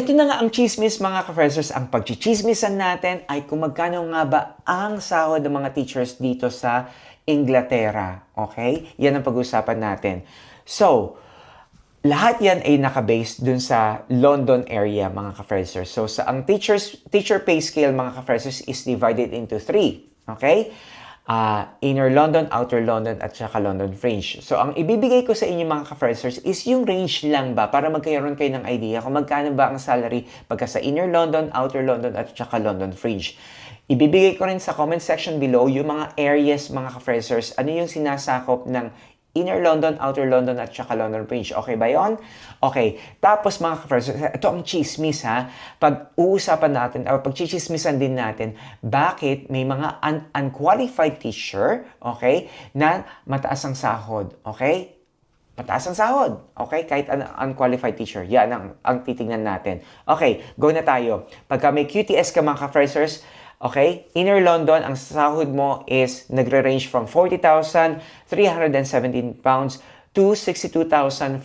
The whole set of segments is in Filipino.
ito na nga ang chismis mga ka-freshers. Ang pagchichismisan natin ay kung magkano nga ba ang sahod ng mga teachers dito sa Inglaterra. Okay? Yan ang pag-usapan natin. So, lahat yan ay nakabase dun sa London area mga ka-freshers. So, sa ang teachers, teacher pay scale mga ka-freshers is divided into three. Okay? Ah, inner London, outer London, at saka London Fringe. So, ang ibibigay ko sa inyo mga ka-freshers is yung range lang ba para magkaroon kayo ng idea kung magkano ba ang salary pagka sa inner London, outer London, at saka London Fringe. Ibibigay ko rin sa comment section below yung mga areas mga ka-freshers, ano yung sinasakop ng Inner London, Outer London, at saka London Fringe. Okay ba yon? Okay. Tapos mga ka-freshers, ito ang chismis ha. Pag-uusapan natin, or pag-chismisan din natin, bakit may mga un- unqualified teacher, okay, na mataas ang sahod. Okay? Mataas ang sahod. Okay? Kahit un- unqualified teacher. Yan ang, ang titingnan natin. Okay, go na tayo. Pagka may QTS ka mga ka-freshers, Okay? Inner London, ang sahod mo is nagre-range from 40,317 pounds to 62,496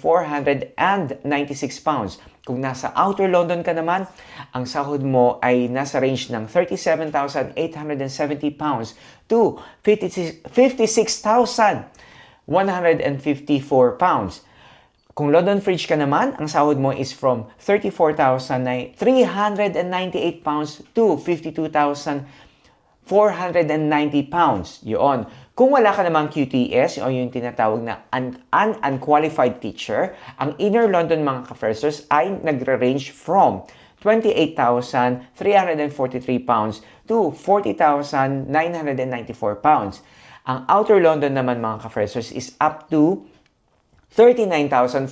pounds. Kung nasa Outer London ka naman, ang sahod mo ay nasa range ng 37,870 pounds to 56 56,154 pounds. Kung London Fridge ka naman, ang sahod mo is from 34,398 pounds to 52,490 pounds. Yun. Kung wala ka namang QTS, o yung tinatawag na un- un- unqualified teacher, ang Inner London mga ka-freshers ay nagre-range from 28,343 pounds to 40,994 pounds. Ang Outer London naman mga ka-freshers is up to 39,449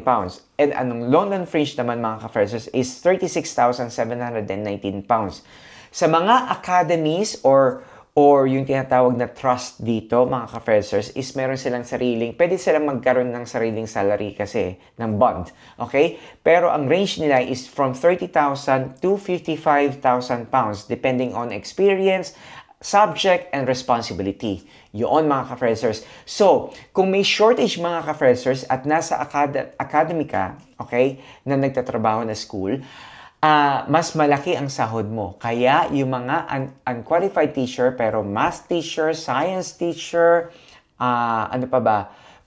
pounds. And ang London Fringe naman mga ka-freshers is 36,719 pounds. Sa mga academies or or yung tinatawag na trust dito, mga ka-freshers, is meron silang sariling, pwede silang magkaroon ng sariling salary kasi, ng bond. Okay? Pero ang range nila is from 30,000 to 55,000 pounds, depending on experience, subject, and responsibility. Yun mga ka-freshers. So, kung may shortage mga ka-freshers at nasa acad- academy ka, okay, na nagtatrabaho na school, ah mas malaki ang sahod mo. Kaya yung mga un- unqualified teacher, pero math teacher, science teacher, ah ano pa ba,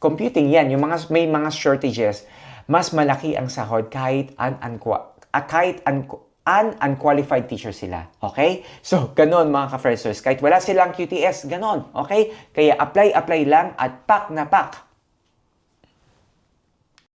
computing yan, yung mga, may mga shortages, mas malaki ang sahod kahit unqua- ah, kahit un, un, unqualified teacher sila. Okay? So, ganon mga ka-freshers. Kahit wala silang QTS, ganon. Okay? Kaya apply, apply lang at pak na pak